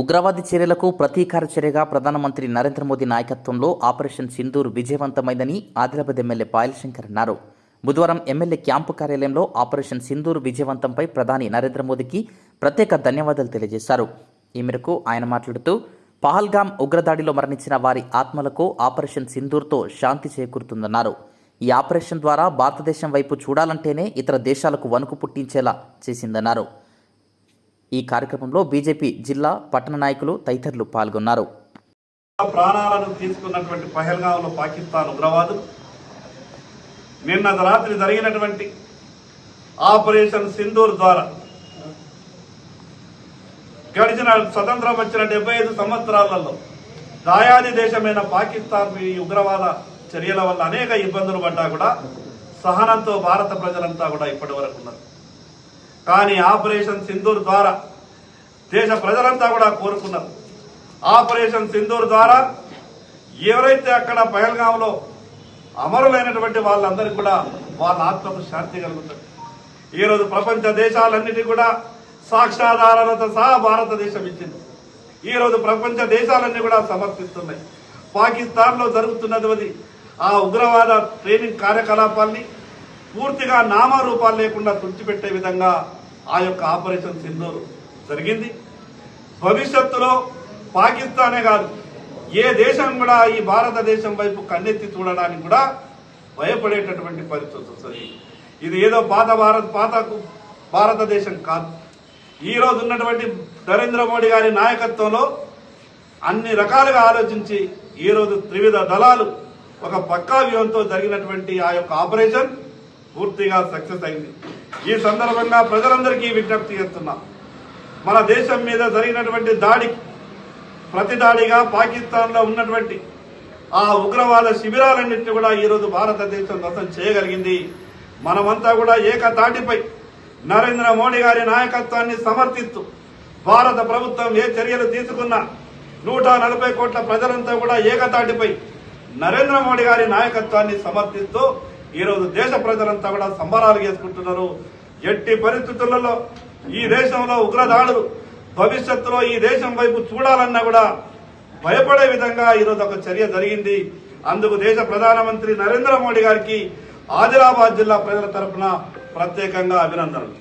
ఉగ్రవాది చర్యలకు ప్రతీకార చర్యగా ప్రధానమంత్రి నరేంద్ర మోదీ నాయకత్వంలో ఆపరేషన్ సింధూర్ విజయవంతమైందని ఆదిలాబాద్ ఎమ్మెల్యే పాయలశంకర్ అన్నారు. బుధవారం ఎమ్మెల్యే క్యాంపు కార్యాలయంలో ఆపరేషన్ సింధూర్ విజయవంతంపై ప్రధాని నరేంద్ర మోదీకి ప్రత్యేక ధన్యవాదాలు తెలియజేశారు. ఈ మేరకు ఆయన మాట్లాడుతూ పహల్గామ్ ఉగ్రదాడిలో మరణించిన వారి ఆత్మలకు ఆపరేషన్ సింధూర్తో శాంతి చేకూరుతుందన్నారు. ఈ ఆపరేషన్ ద్వారా భారతదేశం వైపు చూడాలంటేనే ఇతర దేశాలకు వణుకు పుట్టించేలా చేసిందన్నారు. ఈ కార్యక్రమంలో బీజేపీ జిల్లా పట్టణ నాయకులు తదితరులు పాల్గొన్నారు. ప్రాణాలను తీసుకున్నటువంటి పహల్గాంలో పాకిస్తాన్ ఉగ్రవాదులు నిన్న రాత్రి జరిగినటువంటి ఆపరేషన్ సింధూర్ ద్వారా గడిచిన స్వతంత్రం వచ్చిన డెబ్బై ఐదు సంవత్సరాలలో దాయాది దేశమైన పాకిస్తాన్ ఈ ఉగ్రవాద చర్యల వల్ల అనేక ఇబ్బందులు పడ్డా కూడా సహనంతో భారత ప్రజలంతా కూడా ఇప్పటి వరకు ఉన్నారు. కానీ ఆపరేషన్ సింధూర్ ద్వారా దేశ ప్రజలంతా కూడా కోరుకున్నారు. ఆపరేషన్ సింధూర్ ద్వారా ఎవరైతే అక్కడ పహల్గాంలో అమరులైనటువంటి వాళ్ళందరికీ కూడా వాళ్ళ ఆత్మకు శాంతి కలుగుతుంది. ఈరోజు ప్రపంచ దేశాలన్నిటి కూడా సాక్షాధారాలతో సహా భారతదేశం ఇచ్చింది. ఈరోజు ప్రపంచ దేశాలన్నీ కూడా సమర్థిస్తున్నాయి పాకిస్తాన్లో జరుగుతున్నది ఆ ఉగ్రవాద ట్రైనింగ్ కార్యకలాపాల్ని పూర్తిగా నామరూపాలు లేకుండా తుడిచిపెట్టే విధంగా ఆ యొక్క ఆపరేషన్ సింధూర్ జరిగింది. భవిష్యత్తులో పాకిస్తానే కాదు ఏ దేశం కూడా ఈ భారతదేశం వైపు కన్నెత్తి చూడడానికి కూడా భయపడేటటువంటి పరిస్థితి వస్తుంది. ఇది ఏదో పాత భారత్ పాత భారతదేశం కాదు. ఈ రోజు ఉన్నటువంటి నరేంద్ర మోడీ గారి నాయకత్వంలో అన్ని రకాలుగా ఆలోచించి ఈ రోజు త్రివిధ దళాలు ఒక పక్కా వ్యూహంతో జరిగినటువంటి ఆ యొక్క ఆపరేషన్ పూర్తిగా సక్సెస్ అయింది. ఈ సందర్భంగా ప్రజలందరికీ విజ్ఞప్తి చేస్తున్నా. మన దేశం మీద జరిగినటువంటి దాడి ప్రతి దాడిగా పాకిస్తాన్లో ఉన్నటువంటి ఆ ఉగ్రవాద శిబిరాలన్నింటినీ కూడా ఈరోజు భారతదేశం దశం చేయగలిగింది. మనమంతా కూడా ఏకతాటిపై నరేంద్ర మోడీ గారి నాయకత్వాన్ని సమర్థిస్తూ భారత ప్రభుత్వం ఏ చర్యలు తీసుకున్నా నూట నలభై కోట్ల ప్రజలంతా కూడా ఏకతాటిపై నరేంద్ర మోడీ గారి నాయకత్వాన్ని సమర్థిస్తూ ఈరోజు దేశ ప్రజలంతా కూడా సంబరాలు చేసుకుంటున్నారు. ఎట్టి పరిస్థితులలో ఈ దేశంలో ఉగ్రదాడులు భవిష్యత్తులో ఈ దేశం వైపు చూడాలన్నా కూడా భయపడే విధంగా ఈరోజు ఒక చర్య జరిగింది. అందుకు దేశ ప్రధానమంత్రి నరేంద్ర మోడీ గారికి ఆదిలాబాద్ జిల్లా ప్రజల తరపున ప్రత్యేకంగా అభినందనలు.